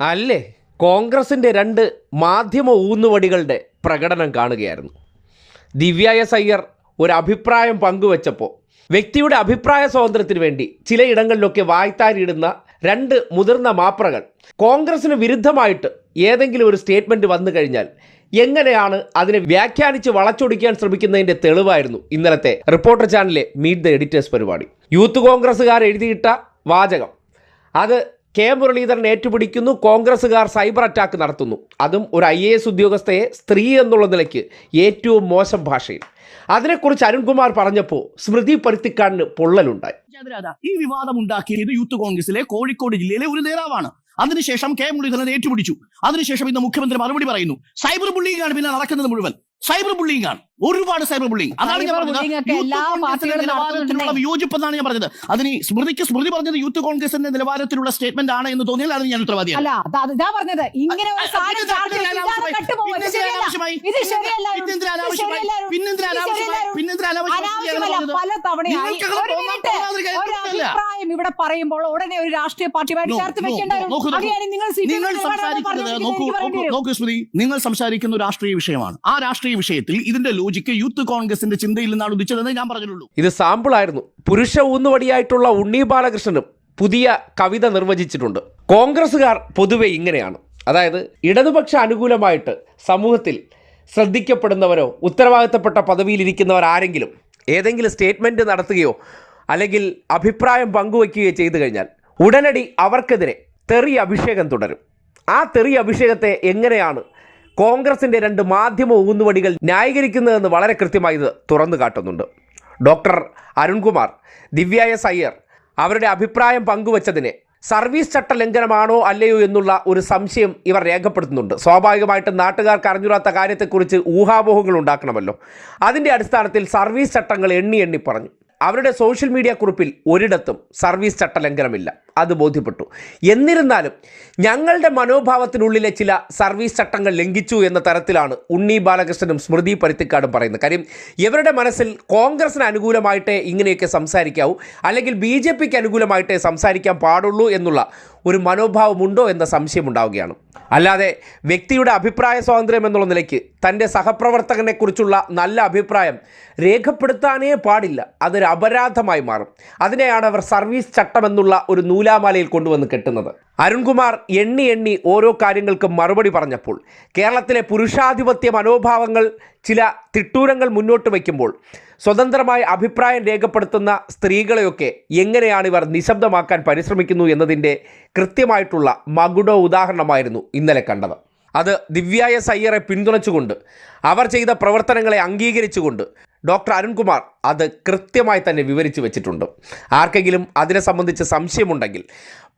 അല്ലേ? കോൺഗ്രസിന്റെ രണ്ട് മാധ്യമ ഊന്നുവടികളുടെ പ്രകടനം കാണുകയായിരുന്നു. ദിവ്യ എസ് അയ്യർ ഒരു അഭിപ്രായം പങ്കുവച്ചപ്പോൾ വ്യക്തിയുടെ അഭിപ്രായ സ്വാതന്ത്ര്യത്തിന് വേണ്ടി ചിലയിടങ്ങളിലൊക്കെ വായ്ത്താരിയിടുന്ന രണ്ട് മുതിർന്ന മാപ്രകൾ കോൺഗ്രസിന് വിരുദ്ധമായിട്ട് ഏതെങ്കിലും ഒരു സ്റ്റേറ്റ്മെന്റ് വന്നു കഴിഞ്ഞാൽ എങ്ങനെയാണ് അതിനെ വ്യാഖ്യാനിച്ച് വളച്ചൊടിക്കാൻ ശ്രമിക്കുന്നതിന്റെ തെളിവായിരുന്നു ഇന്നലത്തെ റിപ്പോർട്ടർ ചാനലിലെ മീറ്റ് ദ എഡിറ്റേഴ്സ് പരിപാടി. യൂത്ത് കോൺഗ്രസ്സുകാർ എഴുതിയിട്ട വാചകം. അത് കെ മുരളീധരൻ ഏറ്റുപിടിക്കുന്നു കോൺഗ്രസ്സുകാർ സൈബർ അറ്റാക്ക് നടത്തുന്നു. അതും ഒരു ഐ എ എസ് ഉദ്യോഗസ്ഥയെ സ്ത്രീ എന്നുള്ള നിലയ്ക്ക് ഏറ്റവും മോശം ഭാഷയിൽ. അതിനെക്കുറിച്ച് അരുൺകുമാർ പറഞ്ഞപ്പോൾ സ്മൃതി പരുത്തിക്കാടിന് പൊള്ളലുണ്ടായി. ഈ വിവാദം ഉണ്ടാക്കിയത് യൂത്ത് കോൺഗ്രസിലെ കോഴിക്കോട് ജില്ലയിലെ ഒരു നേതാവാണ്. അതിനുശേഷം കെ മുരളീധരൻ ഏറ്റുപിടിച്ചു. അതിനുശേഷം ഇന്ന് മുഖ്യമന്ത്രി മറുപടി പറയുന്നു. സൈബർ ബുള്ളിംഗ് ആണ് പിന്നെ നടക്കുന്നത് മുഴുവൻ. സൈബർ ബുള്ളിങ് ആണ്. ഒരുപാട് സൈബർ ബുള്ളിങ് അതാണ് ഞാൻ പറഞ്ഞത്. നിലവാരത്തിലുള്ള. വിയോജിപ്പെന്നാണ് ഞാൻ പറഞ്ഞത്. അതിന് സ്മൃതിക്ക് സ്മൃതി പറഞ്ഞത് യൂത്ത് കോൺഗ്രസിന്റെ നിലവാരത്തിലുള്ള സ്റ്റേറ്റ്മെന്റ് ആണ് എന്ന് തോന്നിയാൽ അത് ഞാൻ ഉത്തരവാദിയാണ് പറഞ്ഞത്. ഇങ്ങനെ. അഭിപ്രായം ഇവിടെ പറയുമ്പോൾ ഉടനെ ഒരു രാഷ്ട്രീയ പാർട്ടിയുമായി ചേർത്ത് വെക്കേണ്ട നിങ്ങൾ സംസാരിക്കുന്നത് നോക്കൂ സ്മൃതി നിങ്ങൾ സംസാരിക്കുന്ന രാഷ്ട്രീയ വിഷയമാണ്. ആ രാഷ്ട്രീയ വിഷയത്തിൽ ഇതിന്റെ ലോജിക്ക് യൂത്ത് കോൺഗ്രസിന്റെ ചിന്തയിൽ നിന്നാണ് ഉദിച്ചതെന്ന് ഞാൻ പറഞ്ഞിട്ടുള്ളൂ. ഇത് സാമ്പിൾ ആയിരുന്നു. പുരുഷ ഊന്നുവടിയായിട്ടുള്ള ഉണ്ണി ബാലകൃഷ്ണനും പുതിയ കവിത നിർവചിച്ചിട്ടുണ്ട്. കോൺഗ്രസ്സുകാർ പൊതുവെ ഇങ്ങനെയാണ്. അതായത് ഇടതുപക്ഷ അനുകൂലമായിട്ട് സമൂഹത്തിൽ ശ്രദ്ധിക്കപ്പെടുന്നവരോ ഉത്തരവാദിത്തപ്പെട്ട പദവിയിലിരിക്കുന്നവർ ആരെങ്കിലും ഏതെങ്കിലും സ്റ്റേറ്റ്മെന്റ് നടത്തുകയോ അല്ലെങ്കിൽ അഭിപ്രായം പങ്കുവയ്ക്കുകയോ ചെയ്തു കഴിഞ്ഞാൽ ഉടനടി അവർക്കെതിരെ തെറി അഭിഷേകം തുടരും. ആ തെറി അഭിഷേകത്തെ എങ്ങനെയാണ് കോൺഗ്രസിന്റെ രണ്ട് മാധ്യമ ഊന്നുവടികൾ ന്യായീകരിക്കുന്നതെന്ന് വളരെ കൃത്യമായി ഇത് തുറന്നു കാട്ടുന്നുണ്ട്. ഡോക്ടർ അരുൺകുമാർ ദിവ്യ എസ് അയ്യർ അവരുടെ അഭിപ്രായം പങ്കുവച്ചതിനെ സർവീസ് ചട്ട ലംഘനമാണോ അല്ലയോ എന്നുള്ള ഒരു സംശയം ഇവർ രേഖപ്പെടുത്തുന്നുണ്ട്. സ്വാഭാവികമായിട്ടും നാട്ടുകാർക്ക് അറിഞ്ഞുകൂടാത്ത കാര്യത്തെക്കുറിച്ച് ഊഹാപോഹങ്ങൾ ഉണ്ടാക്കണമല്ലോ. അതിന്റെ അടിസ്ഥാനത്തിൽ സർവീസ് ചട്ടങ്ങൾ എണ്ണി എണ്ണി പറഞ്ഞു. അവരുടെ സോഷ്യൽ മീഡിയ കുറിപ്പിൽ ഒരിടത്തും സർവീസ് ചട്ട ലംഘനമില്ല. അത് ബോധ്യപ്പെട്ടു. എന്നിരുന്നാലും ഞങ്ങളുടെ മനോഭാവത്തിനുള്ളിലെ ചില സർവീസ് ചട്ടങ്ങൾ ലംഘിച്ചു എന്ന തരത്തിലാണ് ഉണ്ണി ബാലകൃഷ്ണനും സ്മൃതി പരുത്തിക്കാടും പറയുന്നത്. കാര്യം ഇവരുടെ മനസ്സിൽ കോൺഗ്രസിന് അനുകൂലമായിട്ടേ ഇങ്ങനെയൊക്കെ സംസാരിക്കാവൂ അല്ലെങ്കിൽ ബി ജെ പിക്ക് അനുകൂലമായിട്ടേ സംസാരിക്കാൻ പാടുള്ളൂ എന്നുള്ള ഒരു മനോഭാവമുണ്ടോ എന്ന സംശയമുണ്ടാവുകയാണ്. അല്ലാതെ വ്യക്തിയുടെ അഭിപ്രായ സ്വാതന്ത്ര്യം എന്നുള്ള നിലയ്ക്ക് തന്റെ സഹപ്രവർത്തകനെക്കുറിച്ചുള്ള നല്ല അഭിപ്രായം രേഖപ്പെടുത്താനേ പാടില്ല. അതൊരു അപരാധമായി മാറും. അതിനെയാണ് അവർ സർവീസ് ചട്ടമെന്നുള്ള ഒരു ഒരു നൂലാമാലയിൽ കൊണ്ടുവന്ന് കെട്ടുന്നത്. അരുൺകുമാർ എണ്ണി എണ്ണി ഓരോ കാര്യങ്ങൾക്കും മറുപടി പറഞ്ഞപ്പോൾ കേരളത്തിലെ പുരുഷാധിപത്യ മനോഭാവങ്ങൾ ചില തിട്ടൂരങ്ങൾ മുന്നോട്ട് വയ്ക്കുമ്പോൾ സ്വതന്ത്രമായ അഭിപ്രായം രേഖപ്പെടുത്തുന്ന സ്ത്രീകളെയൊക്കെ എങ്ങനെയാണ് ഇവർ നിശബ്ദമാക്കാൻ പരിശ്രമിക്കുന്നു എന്നതിന്റെ കൃത്യമായിട്ടുള്ള മകുട ഉദാഹരണമായിരുന്നു ഇന്നലെ കണ്ടത്. അത് ദിവ്യായ സയ്യറെ പിന്തുണച്ചുകൊണ്ട് അവർ ചെയ്ത പ്രവർത്തനങ്ങളെ അംഗീകരിച്ചുകൊണ്ട് ഡോക്ടർ അരുൺകുമാർ അത് കൃത്യമായി തന്നെ വിവരിച്ചു വെച്ചിട്ടുണ്ട്. ആർക്കെങ്കിലും അതിനെ സംബന്ധിച്ച് സംശയമുണ്ടെങ്കിൽ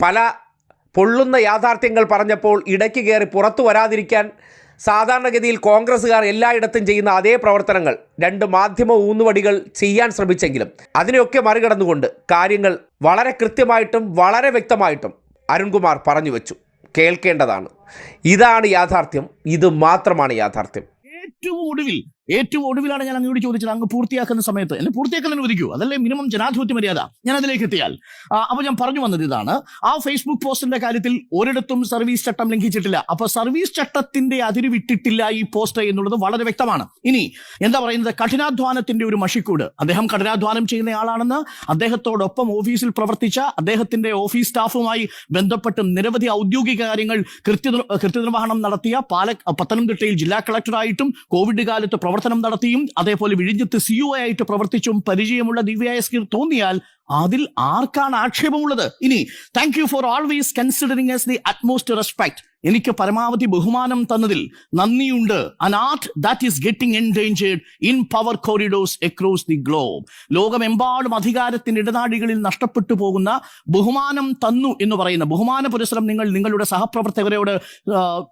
പല പൊള്ളുന്ന യാഥാർത്ഥ്യങ്ങൾ പറഞ്ഞപ്പോൾ ഇടയ്ക്ക് കയറി പുറത്തു വരാതിരിക്കാൻ സാധാരണഗതിയിൽ കോൺഗ്രസ്സുകാർ എല്ലായിടത്തും ചെയ്യുന്ന അതേ പ്രവർത്തനങ്ങൾ രണ്ട് മാധ്യമ ഊന്നുവടികൾ ചെയ്യാൻ ശ്രമിച്ചെങ്കിലും അതിനെയൊക്കെ മറികടന്നുകൊണ്ട് കാര്യങ്ങൾ വളരെ കൃത്യമായിട്ടും വളരെ വ്യക്തമായിട്ടും അരുൺകുമാർ പറഞ്ഞു വെച്ചു. കേൾക്കേണ്ടതാണ്. ഇതാണ് യാഥാർത്ഥ്യം. ഇത് മാത്രമാണ് യാഥാർത്ഥ്യം. ഏറ്റവും ഒടുവിൽ ഏറ്റവും ഒടുവിലാണ് ഞാൻ അങ്ങോട്ട് ചോദിച്ചത് അങ്ങ് പൂർത്തിയാക്കുന്ന സമയത്ത്. എന്നെ പൂർത്തിയാക്കാൻ അനുവദിക്കൂ അതല്ലേ മിനിമം ജനാധിപത്യ മര്യാദ. ഞാൻ അതിലേക്ക് എത്തിയാൽ. അപ്പോൾ അപ്പൊ ഞാൻ പറഞ്ഞു വന്നത് ഇതാണ്. ആ ഫേസ്ബുക്ക് പോസ്റ്റിന്റെ കാര്യത്തിൽ ഒരിടത്തും സർവീസ് ചട്ടം ലംഘിച്ചിട്ടില്ല. അപ്പൊ സർവീസ് ചട്ടത്തിന്റെ അതിര് വിട്ടിട്ടില്ല ഈ പോസ്റ്റ് എന്നുള്ളത് വളരെ വ്യക്തമാണ്. ഇനി എന്താ പറയുന്നത്? കഠിനാധ്വാനത്തിന്റെ ഒരു മഷിക്കൂട്. അദ്ദേഹം കഠിനാധ്വാനം ചെയ്യുന്ന ആളാണെന്ന് അദ്ദേഹത്തോടൊപ്പം ഓഫീസിൽ പ്രവർത്തിച്ച അദ്ദേഹത്തിന്റെ ഓഫീസ് സ്റ്റാഫുമായി ബന്ധപ്പെട്ട് നിരവധി ഔദ്യോഗിക കാര്യങ്ങൾ കൃത്യ കൃത്യനിർവഹണം നടത്തിയ പാല പത്തനംതിട്ടയിൽ ജില്ലാ കളക്ടറായിട്ടും കോവിഡ് കാലത്ത് പ്രവർത്തനം നടത്തിയും അതേപോലെ വിഴിഞ്ഞത്ത് സി സിഇഒ ആയിട്ട് പ്രവർത്തിച്ചും പരിചയമുള്ള ദിവ്യ തോന്നിയാൽ അതിൽ ആർക്കാണ് ആക്ഷേപമുള്ളത്? ഇനി thank you for always considering us the utmost respect എനിക്ക് പരമാവധി ബഹുമാനം തന്നതിൽ നന്ദിയുണ്ട്. An art that is getting endangered in power corridors across the globe ലോകമെമ്പാടും അധികാരത്തിന്റെ ഇടനാടികളിൽ നഷ്ടപ്പെട്ടു പോകുന്ന ബഹുമാനം തന്നു എന്ന് പറയുന്ന ബഹുമാന പുരസ്സരം നിങ്ങൾ നിങ്ങളുടെ സഹപ്രവർത്തകരോട്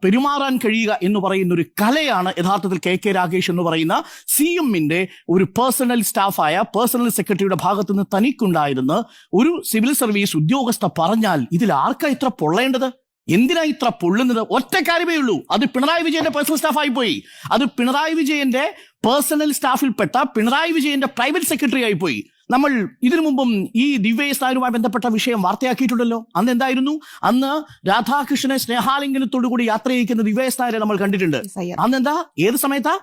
പെരുമാറാൻ കഴിയുക എന്ന് പറയുന്ന ഒരു കലയാണ് യഥാർത്ഥത്തിൽ കെ കെ രാഗേഷ് എന്ന് പറയുന്ന സി എമ്മിന്റെ ഒരു പേഴ്സണൽ സ്റ്റാഫായ പേഴ്സണൽ സെക്രട്ടറിയുടെ ഭാഗത്ത് നിന്ന് തനിക്കുണ്ടായിരുന്ന ഒരു സിവിൽ സർവീസ് ഉദ്യോഗസ്ഥ പറഞ്ഞാൽ ഇതിൽ ആർക്കാ ഇത്ര പൊള്ളേണ്ടത്? എന്തിനാ ഇത്ര പൊള്ളുന്നത്? ഒറ്റ കാര്യമേ ഉള്ളൂ. അത് പിണറായി വിജയന്റെ പേഴ്സണൽ സ്റ്റാഫായി പോയി അത് പിണറായി വിജയന്റെ പേഴ്സണൽ സ്റ്റാഫിൽപ്പെട്ട പിണറായി വിജയന്റെ പ്രൈവറ്റ് സെക്രട്ടറി ആയി പോയി നമ്മൾ ഇതിനു മുമ്പും ഈ ദിവ്യ നായരുമായി ബന്ധപ്പെട്ട വിഷയം വാർത്തയാക്കിയിട്ടുണ്ടല്ലോ. അന്ന് എന്തായിരുന്നു? അന്ന് രാധാകൃഷ്ണനെ സ്നേഹാലിംഗനത്തോടു കൂടി യാത്ര ചെയ്യിക്കുന്ന ദിവ്യ നായരെ നമ്മൾ കണ്ടിട്ടുണ്ട്. അന്ന് എന്താ ഏത് സമയത്താ?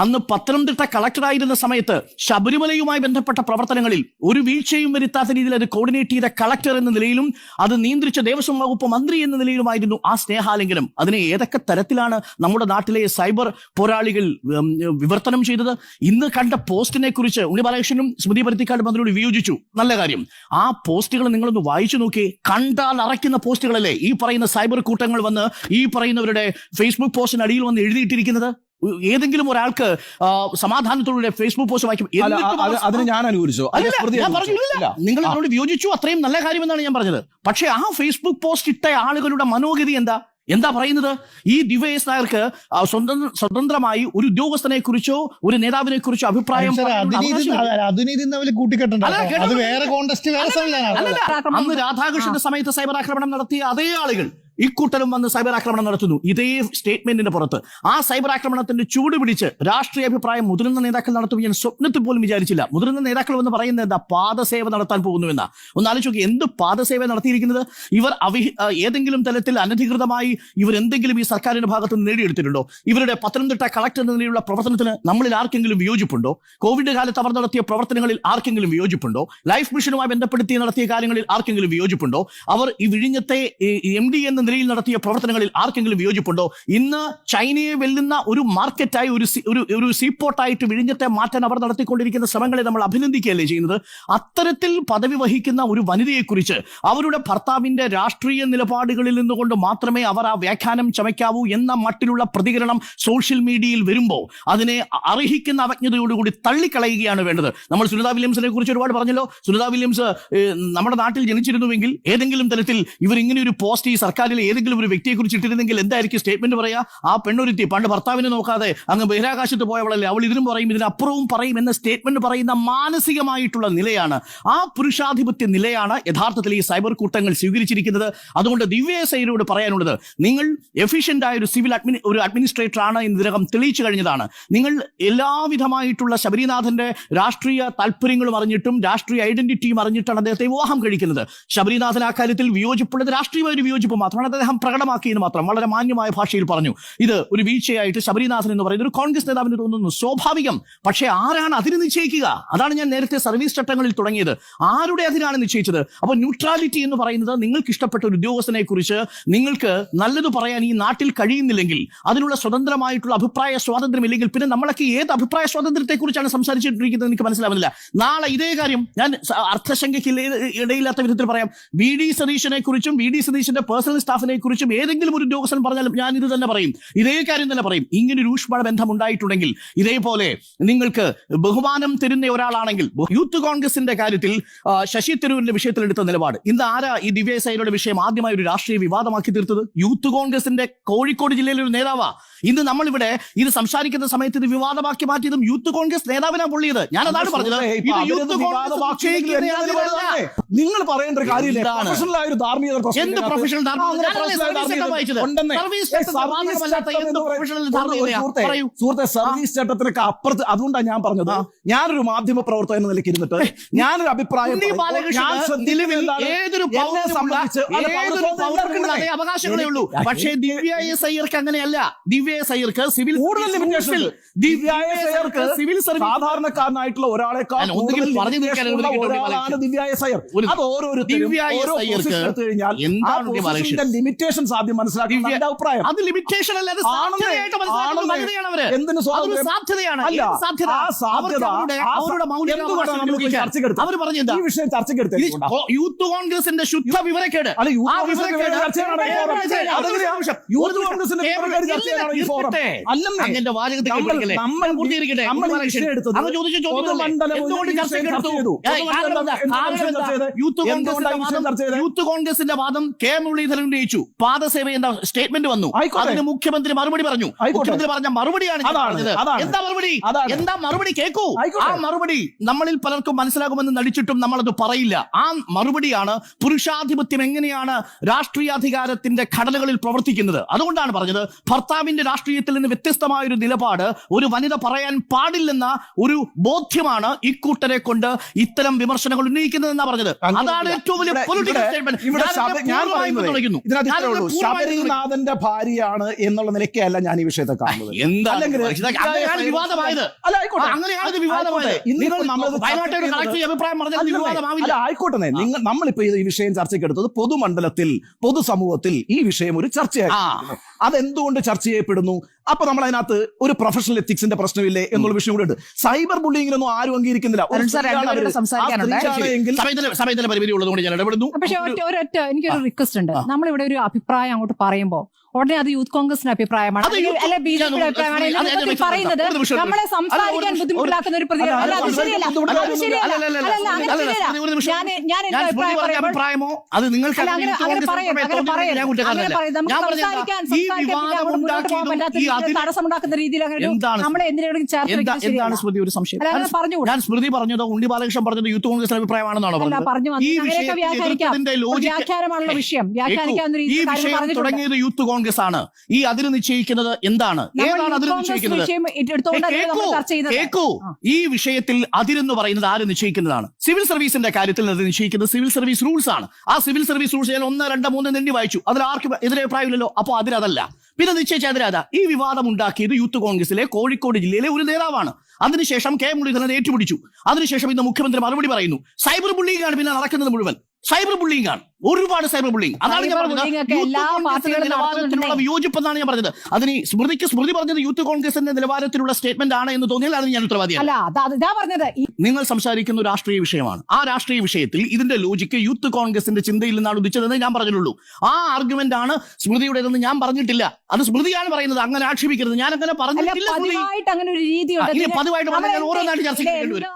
അന്ന് പത്തനംതിട്ട കളക്ടറായിരുന്ന സമയത്ത് ശബരിമലയുമായി ബന്ധപ്പെട്ട പ്രവർത്തനങ്ങളിൽ ഒരു വീഴ്ചയും വരുത്താത്ത രീതിയിൽ അത് കോർഡിനേറ്റ് ചെയ്ത കളക്ടർ എന്ന നിലയിലും അത് നിയന്ത്രിച്ച ദേവസ്വം വകുപ്പ് മന്ത്രി എന്ന നിലയിലുമായിരുന്നു ആ സ്നേഹാലെങ്കിലും അതിനെ ഏതൊക്കെ തരത്തിലാണ് നമ്മുടെ നാട്ടിലെ സൈബർ പോരാളികൾ വിവർത്തനം ചെയ്തത്? ഇന്ന് കണ്ട പോസ്റ്റിനെ കുറിച്ച് ഉണ്ണി ബാലകൃഷ്ണനും സ്മൃതി പരുത്തിക്കാട് മന്ത്രിയോട് വിയോജിച്ചു. നല്ല കാര്യം. ആ പോസ്റ്റുകൾ നിങ്ങളൊന്ന് വായിച്ചു നോക്കി കണ്ടാൽ അറയ്ക്കുന്ന പോസ്റ്റുകളല്ലേ ഈ പറയുന്ന സൈബർ കൂട്ടങ്ങൾ വന്ന് ഈ പറയുന്നവരുടെ ഫേസ്ബുക്ക് പോസ്റ്റിന് അടിയിൽ വന്ന് എഴുതിയിട്ടിരിക്കുന്നത്? ഏതെങ്കിലും ഒരാൾക്ക് സമാധാനത്തോടെ ഫേസ്ബുക്ക് പോസ്റ്റ് വായിക്കും അതിന് ഞാൻ അനുകൂലിച്ചു. അതിന് അല്ല, സ്മൃതി ഞാൻ അനുകൂലിച്ചു. പറഞ്ഞില്ല ഇല്ല. നിങ്ങൾ എന്നോട് വിയോജിച്ചു അത്രയും നല്ല കാര്യമെന്നാണ് ഞാൻ പറഞ്ഞത്. പക്ഷേ ആ ഫേസ്ബുക്ക് പോസ്റ്റ് ഇട്ട ആളുകളുടെ മനോഗതി എന്താ? എന്താ പറയുന്നത്? ഈ ദിവ്യ നായർക്ക് സ്വതന്ത്രമായി ഒരു ഉദ്യോഗസ്ഥനെ കുറിച്ചോ ഒരു നേതാവിനെ കുറിച്ചോ അഭിപ്രായം അന്ന് രാധാകൃഷ്ണന്റെ സമയത്ത് സൈബർ ആക്രമണം നടത്തിയ അതേ ആളുകൾ ഇക്കൂട്ടരും വന്ന് സൈബർ ആക്രമണം നടത്തുന്നു. ഇതേ സ്റ്റേറ്റ്മെന്റിന് പുറത്ത്. ആ സൈബർ ആക്രമണത്തിന്റെ ചൂട് പിടിച്ച് രാഷ്ട്രീയ അഭിപ്രായം മുതിർന്ന നേതാക്കൾ നടത്തും ഞാൻ സ്വപ്നത്തിൽ പോലും വിചാരിച്ചില്ല. മുതിർന്ന നേതാക്കൾ എന്ന് പറയുന്നത് എന്താ? പാദസേവ നടത്താൻ പോകുന്നുവെന്ന ഒന്ന് ആലോചിച്ച് നോക്കി എന്ത് പാദസേവ നടത്തിയിരിക്കുന്നത്? ഇവർ അവി ഏതെങ്കിലും തലത്തിൽ അനധികൃതമായി ഇവർ എന്തെങ്കിലും ഈ സർക്കാരിന്റെ ഭാഗത്ത് നിന്ന് നേടിയെടുത്തിട്ടുണ്ടോ? ഇവരുടെ പത്തനംതിട്ട കളക്ടർ എന്ന നിലയിലുള്ള പ്രവർത്തനത്തിന് നമ്മളിൽ ആർക്കെങ്കിലും വിയോജിപ്പുണ്ടോ? കോവിഡ് കാലത്ത് അവർ നടത്തിയ പ്രവർത്തനങ്ങളിൽ ആർക്കെങ്കിലും വിയോജിപ്പുണ്ടോ? ലൈഫ് മിഷനുമായി ബന്ധപ്പെടുത്തി നടത്തിയ കാര്യങ്ങളിൽ ആർക്കെങ്കിലും വിയോജിപ്പുണ്ടോ? അവർ ഈ വിഴിഞ്ഞത്തെ എം ഡി എന്ന നിലയിൽ നടത്തിയ പ്രവർത്തനങ്ങളിൽ ആർക്കെങ്കിലും വിയോജിപ്പുണ്ടോ? ഇന്ന് ചൈനയെ വെല്ലുന്ന ഒരു മാർക്കറ്റായി ഒരു ഒരു ഒരു സീപ്പോർട്ടായിട്ട് വിഴിഞ്ഞത്തെ മാറ്റാൻ അവർ നടത്തിക്കൊണ്ടിരിക്കുന്ന ശ്രമങ്ങളെ നമ്മൾ അഭിനന്ദിക്കുകയല്ലേ ചെയ്യുന്നത്? അത്തരത്തിൽ പദവി വഹിക്കുന്ന ഒരു വനിതയെക്കുറിച്ച് അവരുടെ ഭർത്താവിന്റെ രാഷ്ട്രീയ നിലപാടുകളിൽ നിന്നുകൊണ്ട് മാത്രമേ അവർ ആ വ്യാഖ്യാനം ചമയ്ക്കാവൂ എന്ന മട്ടിലുള്ള പ്രതികരണം സോഷ്യൽ മീഡിയയിൽ വരുമ്പോൾ അതിനെ അർഹിക്കുന്ന അവജ്ഞതയോടുകൂടി തള്ളിക്കളയുകയാണ് വേണ്ടത്. നമ്മൾ സുനിത വില്യംസിനെ കുറിച്ച് ഒരുപാട് പറഞ്ഞല്ലോ. സുനിത വില്യംസ് നമ്മുടെ നാട്ടിൽ ജനിച്ചിരുന്നുവെങ്കിൽ ഏതെങ്കിലും തരത്തിൽ ഇവർ ഇങ്ങനെ ഒരു പോസ്റ്റ് ഈ സർക്കാരിലെ ഏതെങ്കിലും ഒരു വ്യക്തിയെ കുറിച്ച് ഇട്ടിരുന്നെങ്കിൽ എന്തായിരിക്കും സ്റ്റേറ്റ്മെന്റ് പറയാ? ആ പെണ്ണൊരുത്തി പണ്ട് ഭർത്താവിനെ നോക്കാതെ അങ്ങ് ബഹിരാകാശത്ത് പോയവളല്ലേ അവൾ ഇതിനും പറയും ഇതിനപ്പുറവും പറയും എന്ന സ്റ്റേറ്റ്മെന്റ് പറയുന്ന മാനസികമായിട്ടുള്ള നിലയാണ്. ആ പുരുഷാധിപത്യ നിലയാണ് യഥാർത്ഥത്തിൽ ഈ സൈബർ കൂട്ടങ്ങൾ സ്വീകരിച്ചിരിക്കുന്നത്. അതുകൊണ്ട് ദിവ്യ സൈനോട് പറയാനുള്ളത് നിങ്ങൾ എഫിഷ്യന്റ് ആയ ഒരു സിവിൽ ഒരു അഡ്മിനിസ്ട്രേറ്റർ ആണ് ഇതിനകം തെളിയിച്ചു കഴിഞ്ഞതാണ്. നിങ്ങൾ എല്ലാവിധമായിട്ടുള്ള ശബരിനാഥന്റെ രാഷ്ട്രീയ താല്പര്യങ്ങളും അറിഞ്ഞിട്ടും രാഷ്ട്രീയ ഐഡന്റിറ്റിയും അറിഞ്ഞിട്ടാണ് അദ്ദേഹത്തെ വിവാഹം കഴിക്കുന്നത്. ശബരിനാഥൻ ആ കാര്യത്തിൽ വിയോജിപ്പുള്ളത് രാഷ്ട്രീയമായ ഒരു വിയോജിപ്പ് മാത്രമാണ്. അത് അദ്ദേഹം പ്രകടമാക്കിയെന്ന് മാത്രം വളരെ മാന്യമായ ഭാഷയിൽ പറഞ്ഞു. ഇത് ഒരു വീഴ്ചയായിട്ട് ശബരിനാഥൻ എന്ന് പറയുന്ന ഒരു കോൺഗ്രസ് നേതാവിന് തോന്നുന്നു. സ്വാഭാവികം. പക്ഷേ ആരാണ് അതിന് നിശ്ചയിക്കുക? അതാണ് ഞാൻ നേരത്തെ സർവീസ് ചട്ടങ്ങളിൽ തുടങ്ങിയത്. ആരുടെ അതിനാണ് നിശ്ചയിച്ചത്? അപ്പോൾ ന്യൂട്രാലിറ്റി എന്ന് പറയുന്നത് നിങ്ങൾക്ക് ഇഷ്ടപ്പെട്ട ഒരു ഉദ്യോഗസ്ഥനെ കുറിച്ച് നിങ്ങൾക്ക് നല്ലത് പറയാൻ ഈ നാട്ടിൽ കഴിയുന്നില്ലെങ്കിൽ അതിനുള്ള സ്വതന്ത്രമായിട്ടുള്ള അഭിപ്രായ സ്വാതന്ത്ര്യം ഇല്ലെങ്കിൽ പിന്നെ നമ്മളൊക്കെ ഏത് അഭിപ്രായ സ്വാതന്ത്ര്യത്തെ കുറിച്ചാണ് സംസാരിച്ചിട്ടിരിക്കുന്നത് എനിക്ക് മനസ്സിലാവുന്നില്ല. നാളെ ഇതേ കാര്യം ഞാൻ അർത്ഥശങ്കയ്ക്ക് ഇടയില്ലാത്ത വിധത്തിൽ പറയാം. വി. ഡി. സതീശനെ കുറിച്ചും വി. ഡി. സതീശന്റെ പേഴ്സണൽ സ്റ്റാഫിനെ കുറിച്ചും ഏതെങ്കിലും ഒരു ഉദ്യോഗസ്ഥൻ പറഞ്ഞാലും ഞാൻ ഇത് തന്നെ പറയും. ഇതേ കാര്യം തന്നെ പറയും. ഇങ്ങനെ ഒരു ഊഷ്മള ബന്ധം ഉണ്ടായിട്ടുണ്ടെങ്കിൽ ഇതേപോലെ നിങ്ങൾക്ക് ബഹുമാനം തരുന്ന ഒരാളാണെങ്കിൽ യൂത്ത് കോൺഗ്രസിന്റെ കാര്യത്തിൽ ശശി തരൂരിന്റെ വിഷയത്തിൽ എടുത്ത നിലപാട്. ഇന്ന് ആരാ ഈ ദിവ്യസൈനയുടെ വിഷയം ആദ്യമായി ഒരു രാഷ്ട്രീയ വിവാദമാക്കി തീർത്തത്? യൂത്ത് കോൺഗ്രസിന്റെ കോഴിക്കോട് ജില്ലയിലെ ഒരു നേതാവാ. ഇന്ന് നമ്മളിവിടെ ഇത് സംസാരിക്കുന്ന സമയത്ത് ഇത് വിവാദമാക്കി മാറ്റിയതും യൂത്ത് കോൺഗ്രസ് നേതാവിനാ പൊള്ളിയത്. ഞാൻ അതാണ് പറഞ്ഞത്. ഇത് യൂത്ത് കോൺഗ്രസ്? നിങ്ങൾ പറയേണ്ട ഒരു കാര്യമില്ല. പ്രൊഫഷണൽ ആയ ഒരു ധാർമ്മികത എന്ത് പ്രൊഫഷണൽ. സുഹൃത്തെ സർവീസ് ചട്ടത്തിനൊക്കെ അപ്പുറത്ത് അതുകൊണ്ടാണ് ഞാൻ പറഞ്ഞത്. ഞാനൊരു മാധ്യമ പ്രവർത്തകൻ എന്ന നിലയ്ക്ക് ഇരുന്നിട്ട് ഞാനൊരു അഭിപ്രായം ഏതൊരു സംബന്ധിച്ച് അവകാശങ്ങളേ ഉള്ളൂ. പക്ഷേ ദിവ്യ എസ് ഐ അങ്ങനെയല്ല. ദിവ്യ എസ് ഐർക്ക് സിവിൽ കൂടുതൽ ലിമിറ്റേഷൻ സിവിൽ സർവീസ് സാധാരണക്കാരനായിട്ടുള്ള ഒരാളെക്കാൾ ഒന്നുകിൽ പറഞ്ഞു ഒരാളാണ് അത് ഓരോരുത്തരും? പൊസിഷന്റെ ലിമിറ്റേഷൻസ് മനസ്സിലാക്കി അഭിപ്രായം. അത് ലിമിറ്റേഷൻ എന്തിന്? സാധ്യതയാണ് അല്ല, സാധ്യത? ആ സാധ്യത, അവരുടെ- അവർ പറഞ്ഞെന്താ ഈ വിഷയം യൂത്ത് കോൺഗ്രസിന്റെ ശുദ്ധ വിവരക്കേട്. അല്ല, യൂത്ത് കോൺഗ്രസിന്റെ വിവരക്കേട് ചർച്ചയാണ് ഈ ഫോറം. ആവശ്യം? യൂത്ത് കോൺഗ്രസിന്റെ വിവരക്കേട് ചർച്ചയാണ് യൂത്ത് കോൺഗ്രസിന്റെ വാദം യൂത്ത് കോൺഗ്രസിന്റെ വാദം കെ മുരളീധരൻ ഉന്നയിച്ചു. പാദസേവ എന്ന സ്റ്റേറ്റ്മെന്റ് വന്നു. അതിന് മുഖ്യമന്ത്രി മറുപടി പറഞ്ഞു. മുഖ്യമന്ത്രി പറഞ്ഞ മറുപടിയാണ് എന്താ മറുപടി? എന്താ മറുപടി കേൾക്കൂ ആ മറുപടി നമ്മളിൽ പലർക്കും മനസ്സിലാകുമെന്ന് നടിച്ചിട്ടും നമ്മളത് പറയില്ല. ആ മറുപടിയാണ് പുരുഷാധിപത്യം എങ്ങനെയാണ് രാഷ്ട്രീയാധികാരത്തിന്റെ ഘടനകളിൽ പ്രവർത്തിക്കുന്നത്. അതുകൊണ്ടാണ് പറഞ്ഞത് ഭർത്താവിന്റെ രാഷ്ട്രീയത്തിൽ നിന്ന് വ്യത്യസ്തമായ ഒരു നിലപാട് ഒരു വനിത പറയാൻ പാടില്ലെന്ന ഒരു ബോധ്യമാണ് ഇക്കൂട്ടരെ കൊണ്ട് ഇത്തരം വിമർശനങ്ങൾ ഉന്നയിക്കുന്നത് എന്നാ പറഞ്ഞത് അതാണ് ഏറ്റവും വലിയ പൊളിറ്റിക്കൽ സ്റ്റേറ്റ്മെന്റ്. ശബരിനാഥന്റെ ഭാര്യയാണ് എന്നുള്ള നിലയ്ക്കല്ല ഞാൻ ഈ വിഷയത്തെ കാണുന്നത്. എന്താണ് വിവാദമായത്. അങ്ങനെയാണ് വിവാദമായത്. നിങ്ങൾ അഭിപ്രായം വിവാദമാവില്ല. ആയിക്കോട്ടെ നിങ്ങൾ നമ്മളിപ്പോ ഈ വിഷയം ചർച്ചയ്ക്ക് എടുത്തത് പൊതുമണ്ഡലത്തിൽ പൊതുസമൂഹത്തിൽ ഈ വിഷയം ഒരു ചർച്ചയായി. അതെന്തുകൊണ്ട് ചർച്ച ചെയ്യപ്പെടുന്നു? അപ്പൊ നമ്മൾ അതിനകത്ത് ഒരു പ്രൊഫഷണൽ എത്തിക്സിന്റെ പ്രശ്നമില്ലേ എന്നുള്ള വിഷയം കൂടെ ഉണ്ട്. സൈബർ ബുള്ളിങ്ങിനൊന്നും ആരും അംഗീകരിക്കുന്നില്ല. പക്ഷെ ഒറ്റ ഒരൊറ്റ എനിക്കൊരു റിക്വസ്റ്റ് ഉണ്ട്. നമ്മളിവിടെ ഒരു അഭിപ്രായം അങ്ങോട്ട് പറയുമ്പോ ഉടനെ അത് യൂത്ത് കോൺഗ്രസിന്റെ അഭിപ്രായമാണ്. അല്ലെ ബി ജെ പിയുടെ അഭിപ്രായമാണ്. പറയുന്നത് നമ്മളെ സംസാരിക്കാൻ നിമിഷം, ബുദ്ധിമുട്ടാക്കുന്ന ഒരു പറയുമ്പോൾ അഭിപ്രായമോ അത് നിങ്ങൾക്ക് അങ്ങനെ പറയാം അങ്ങനെ പറയരുത്. നമുക്ക് സംസാരിക്കാൻ സംസാരിക്കാൻ മുന്നോട്ട് പോകാൻ പറ്റാത്ത തടസ്സമുണ്ടാക്കുന്ന രീതിയിൽ അങ്ങനെ നമ്മളെ എന്തിനോടും ചേർത്ത് എന്താണ് സ്മൃതി? ഒരു സംശയം. ഞാൻ സ്മൃതി പറഞ്ഞതോ? ഉണ്ണി ബാലകൃഷ്ണൻ പറഞ്ഞത്? യൂത്ത് കോൺഗ്രസ് അഭിപ്രായമാണെന്നാണോ പറഞ്ഞത്? പറഞ്ഞു ഈ ഒരു വിഷയം. ഈ വിഷയം തുടങ്ങിയത് യൂത്ത് കോൺഗ്രസ് ആണ് ഈ അതിൽ നിശ്ചയിക്കുന്നത് എന്താണ്? ഏതാണ് അതിൽ നിശ്ചയിക്കുന്നത്? കേക്കൂ. ഈ വിഷയത്തിൽ അതിരെന്ന് പറയുന്നത് ആര് നിശ്ചയിക്കുന്നതാണ്? സിവിൽ സർവീസിന്റെ കാര്യത്തിൽ അത് നിശ്ചയിക്കുന്നത് സിവിൽ സർവീസ് റൂൾസ് ആണ് ആ സിവിൽ സർവീസ് റൂൾസ് ഞാൻ ഒന്ന് രണ്ട് മൂന്ന് എണ്ണി വായിച്ചു. അതിൽ ആർക്കും എതിരഭിപ്രായമില്ലല്ലോ അപ്പൊ അതിരതല്ല പിന്നെ അതിരാത ഈ വിവാദം ഉണ്ടാക്കിയത് യൂത്ത് കോൺഗ്രസിലെ കോഴിക്കോട് ജില്ലയിലെ ഒരു നേതാവാണ്. അതിനുശേഷം കെ മുരളീധരൻ ഏറ്റുപിടിച്ചു. അതിനുശേഷം ഇന്ന് മുഖ്യമന്ത്രി മറുപടി പറയുന്നു. സൈബർ ബുള്ളിങ്ങാണ് പിന്നെ നടക്കുന്നത് മുഴുവൻ. സൈബർ ബുള്ളിംഗ് ആണ്. ഒരുപാട് സൈബർ ബുള്ളിംഗ് അതാണ് ഞാൻ പറഞ്ഞത്. വിയോജിപ്പെന്നാണ് ഞാൻ പറഞ്ഞത്. അതിന് സ്മൃതിക്ക് സ്മൃതി പറഞ്ഞത് യൂത്ത് കോൺഗ്രസിന്റെ നിലവാരത്തിലുള്ള സ്റ്റേറ്റ്മെന്റ് ആണ് എന്ന് തോന്നിയാൽ അതിന് ഞാൻ ഉത്തരവാദിയാണ്. അത് അത് നിങ്ങൾ സംസാരിക്കുന്ന രാഷ്ട്രീയ വിഷയമാണ്. ആ രാഷ്ട്രീയ വിഷയത്തിൽ ഇതിന്റെ ലോജിക്ക് യൂത്ത് കോൺഗ്രസിന്റെ ചിന്തയിൽ നിന്നാണ് ഉദിച്ചതെന്ന് ഞാൻ പറഞ്ഞുള്ളൂ ആ ആർഗ്യുമെന്റ് ആണ് സ്മൃതിയുടേതെന്ന് ഞാൻ പറഞ്ഞിട്ടില്ല. അത് സ്മൃതിയാണ് പറയുന്നത്. അങ്ങനെ ആക്ഷേപിക്കരുത്. ഞാൻ അങ്ങനെ പറഞ്ഞിട്ടില്ല പതിവായിട്ട് അങ്ങനെ ഒരു പതിവായിട്ട് ഞാൻ ഓരോന്നായിട്ട് ചർച്ച ചെയ്യേണ്ടി വരും.